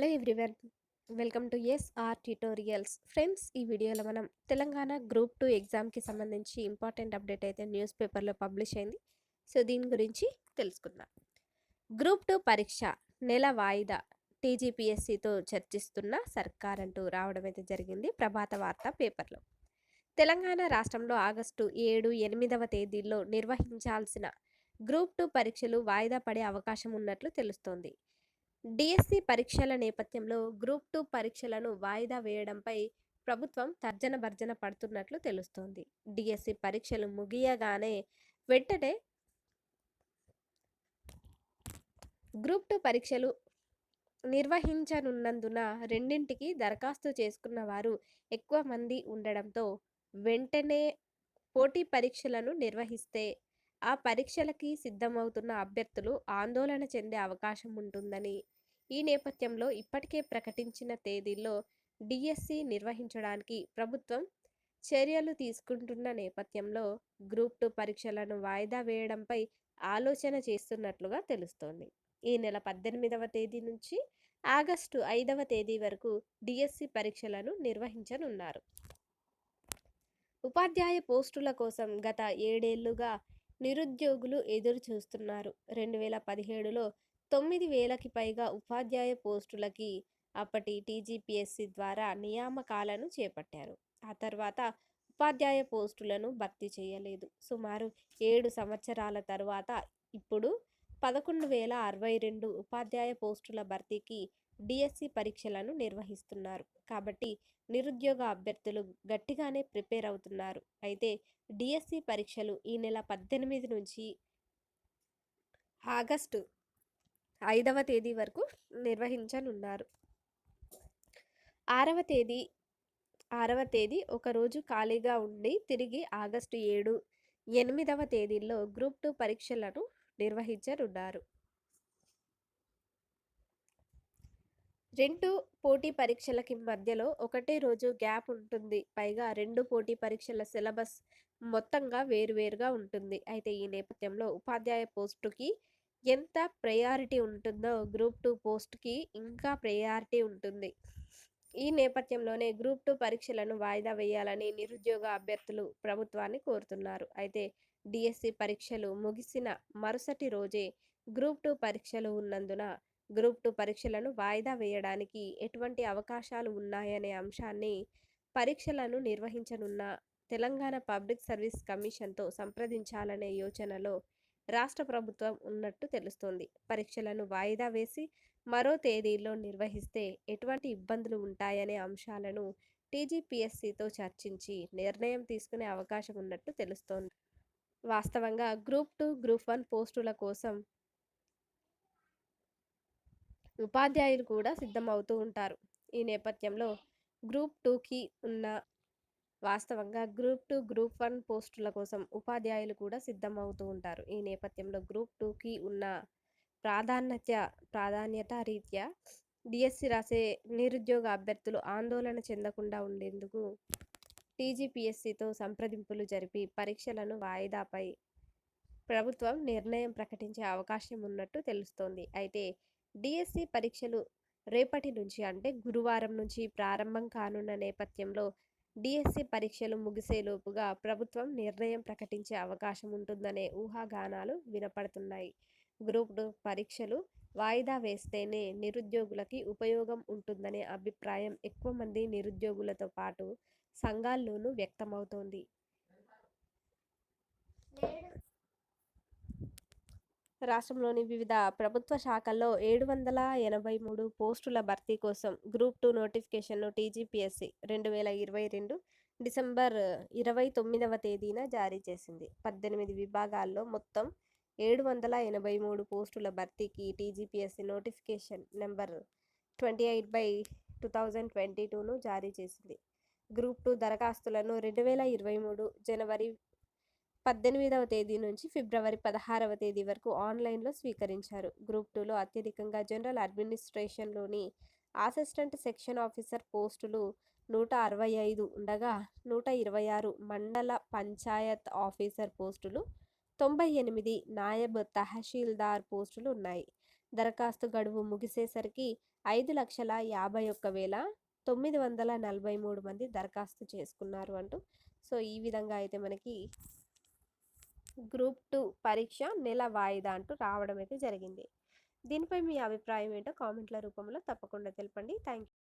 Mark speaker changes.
Speaker 1: Hello everyone welcome to SR tutorials friends ఈ వీడియోలో మనం తెలంగాణ గ్రూప్ టూ ఎగ్జామ్కి సంబంధించి ఇంపార్టెంట్ అప్డేట్ అయితే న్యూస్ పేపర్లో పబ్లిష్ అయింది. సో దీని గురించి తెలుసుకుందాం. గ్రూప్ టూ పరీక్ష నెల వాయిదా టీజీపీఎస్సితో చర్చిస్తున్న సర్కార్ అంటూ రావడం అయితే జరిగింది ప్రభాత వార్త పేపర్లో తెలంగాణ రాష్ట్రంలో ఆగస్టు ఏడు ఎనిమిదవ తేదీల్లో నిర్వహించాల్సిన గ్రూప్ టూ పరీక్షలు వాయిదా పడే అవకాశం ఉన్నట్లు తెలుస్తోంది. డిఎస్సి పరీక్షల నేపథ్యంలో గ్రూప్ టూ పరీక్షలను వాయిదా వేయడంపై ప్రభుత్వం తర్జన భర్జన పడుతున్నట్లు తెలుస్తోంది. డిఎస్సి పరీక్షలు ముగియగానే వెంటనే గ్రూప్ టూ పరీక్షలు నిర్వహించనున్నందున రెండింటికి దరఖాస్తు చేసుకున్న వారు ఎక్కువ మంది ఉండడంతో వెంటనే పోటీ పరీక్షలను నిర్వహిస్తే ఆ పరీక్షలకి సిద్ధమవుతున్న అభ్యర్థులు ఆందోళన చెందే అవకాశం ఉంటుందని ఈ నేపథ్యంలో ఇప్పటికే ప్రకటించిన తేదీల్లో డిఎస్సి నిర్వహించడానికి ప్రభుత్వం చర్యలు తీసుకుంటున్న నేపథ్యంలో గ్రూప్ టూ పరీక్షలను వాయిదా వేయడంపై ఆలోచన చేస్తున్నట్లుగా తెలుస్తోంది. ఈ నెల పద్దెనిమిదవ తేదీ నుంచి ఆగస్టు ఐదవ తేదీ వరకు డిఎస్సి పరీక్షలను నిర్వహించనున్నారు. ఉపాధ్యాయ పోస్టుల కోసం గత ఏడేళ్ళుగా నిరుద్యోగులు ఎదురు చూస్తున్నారు రెండు వేల పదిహేడులో తొమ్మిది వేలకి పైగా ఉపాధ్యాయ పోస్టులకి అప్పటి టీజీపీఎస్సీ ద్వారా నియామకాలను చేపట్టారు. ఆ తర్వాత ఉపాధ్యాయ పోస్టులను భర్తీ చేయలేదు. సుమారు ఏడు సంవత్సరాల తర్వాత ఇప్పుడు పదకొండు వేల అరవై రెండు ఉపాధ్యాయ పోస్టుల భర్తీకి డిఎస్సి పరీక్షలను నిర్వహిస్తున్నారు. కాబట్టి నిరుద్యోగ అభ్యర్థులు గట్టిగానే ప్రిపేర్ అవుతున్నారు. అయితే డిఎస్సి పరీక్షలు ఈ నెల పద్దెనిమిది నుంచి ఆగస్టు ఐదవ తేదీ వరకు నిర్వహించనున్నారు. ఆరవ తేదీ ఆరవ తేదీ ఒకరోజు ఖాళీగా ఉండి తిరిగి ఆగస్టు ఏడు ఎనిమిదవ తేదీల్లో గ్రూప్ టూ పరీక్షలను నిర్వహించనున్నారు. రెండు పోటీ పరీక్షలకి మధ్యలో ఒకటే రోజు గ్యాప్ ఉంటుంది. పైగా రెండు పోటీ పరీక్షల సిలబస్ మొత్తంగా వేరువేరుగా ఉంటుంది. అయితే ఈ నేపథ్యంలో ఉపాధ్యాయ పోస్టుకి ఎంత ప్రయారిటీ ఉంటుందో గ్రూప్ టూ పోస్ట్కి ఇంకా ప్రయారిటీ ఉంటుంది. ఈ నేపథ్యంలోనే గ్రూప్ టూ పరీక్షలను వాయిదా వేయాలని నిరుద్యోగ అభ్యర్థులు ప్రభుత్వాన్ని కోరుతున్నారు. అయితే డిఎస్సి పరీక్షలు ముగిసిన మరుసటి రోజే గ్రూప్ టూ పరీక్షలు ఉన్నందున గ్రూప్ టూ పరీక్షలను వాయిదా వేయడానికి ఎటువంటి అవకాశాలు ఉన్నాయనే అంశాన్ని పరీక్షలను నిర్వహించనున్న తెలంగాణ పబ్లిక్ సర్వీస్ కమిషన్తో సంప్రదించాలనే యోచనలో రాష్ట్ర ప్రభుత్వం ఉన్నట్టు తెలుస్తోంది. పరీక్షలను వాయిదా వేసి మరో తేదీలో నిర్వహిస్తే ఎటువంటి ఇబ్బందులు ఉంటాయనే అంశాలను టీజీపీఎస్సీతో చర్చించి నిర్ణయం తీసుకునే అవకాశం ఉన్నట్టు తెలుస్తోంది. వాస్తవంగా గ్రూప్ టూ గ్రూప్ వన్ పోస్టుల కోసం ఉపాధ్యాయులు కూడా సిద్ధమవుతూ ఉంటారు. ఈ నేపథ్యంలో గ్రూప్ టూకి ఉన్న వాస్తవంగా గ్రూప్ టూ గ్రూప్ వన్ పోస్టుల కోసం ఉపాధ్యాయులు కూడా సిద్ధమవుతూ ఉంటారు. ఈ నేపథ్యంలో గ్రూప్ టూకి ఉన్న ప్రాధాన్యత ప్రాధాన్యత రీత్యా డిఎస్సి రాసే నిరుద్యోగ అభ్యర్థులు ఆందోళన చెందకుండా ఉండేందుకు టీజీపీఎస్సితో సంప్రదింపులు జరిపి పరీక్షలను వాయిదాపై ప్రభుత్వం నిర్ణయం ప్రకటించే అవకాశం ఉన్నట్టు తెలుస్తోంది. అయితే డిఎస్సి పరీక్షలు రేపటి నుంచి అంటే గురువారం నుంచి ప్రారంభం కానున్న నేపథ్యంలో డిఎస్సి పరీక్షలు ముగిసేలోపుగా ప్రభుత్వం నిర్ణయం ప్రకటించే అవకాశం ఉంటుందనే ఊహాగానాలు వినపడుతున్నాయి. గ్రూప్ టూ పరీక్షలు వాయిదా వేస్తేనే నిరుద్యోగులకి ఉపయోగం ఉంటుందనే అభిప్రాయం ఎక్కువ మంది నిరుద్యోగులతో పాటు సంఘాల్లోనూ వ్యక్తమవుతోంది. రాష్ట్రంలోని వివిధ ప్రభుత్వ శాఖల్లో ఏడు వందల ఎనభై మూడు పోస్టుల భర్తీ కోసం గ్రూప్ టూ నోటిఫికేషన్ను టీజీపీఎస్సీ రెండు వేల ఇరవై రెండు డిసెంబర్ ఇరవై తొమ్మిదవ తేదీన జారీ చేసింది. పద్దెనిమిది విభాగాల్లో మొత్తం ఏడు వందల ఎనభై మూడు పోస్టుల భర్తీకి TGPSC notification number twenty eight by two thousand twenty టూను జారీ చేసింది. గ్రూప్ టూ దరఖాస్తులను రెండు వేల ఇరవై మూడు జనవరి పద్దెనిమిదవ తేదీ నుంచి ఫిబ్రవరి పదహారవ తేదీ వరకు ఆన్లైన్లో స్వీకరించారు. గ్రూప్ టూలో అత్యధికంగా జనరల్ అడ్మినిస్ట్రేషన్లోని అసిస్టెంట్ సెక్షన్ ఆఫీసర్ పోస్టులు నూట అరవై ఐదు ఉండగా నూట ఇరవై ఆరు మండల పంచాయత్ ఆఫీసర్ పోస్టులు తొంభై ఎనిమిది నాయబ్ తహసీల్దార్ పోస్టులు ఉన్నాయి. దరఖాస్తు గడువు ముగిసేసరికి ఐదు లక్షల యాభై ఒక్క వేల తొమ్మిది వందల నలభై మూడు మంది దరఖాస్తు చేసుకున్నారు అంటూ సో ఈ విధంగా అయితే మనకి గ్రూప్ టూ పరీక్ష నెల వాయిదా అంటూ రావడం అయితే జరిగింది. దీనిపై మీ అభిప్రాయం ఏంటో కామెంట్ల రూపంలో తప్పకుండా తెలపండి. Thank you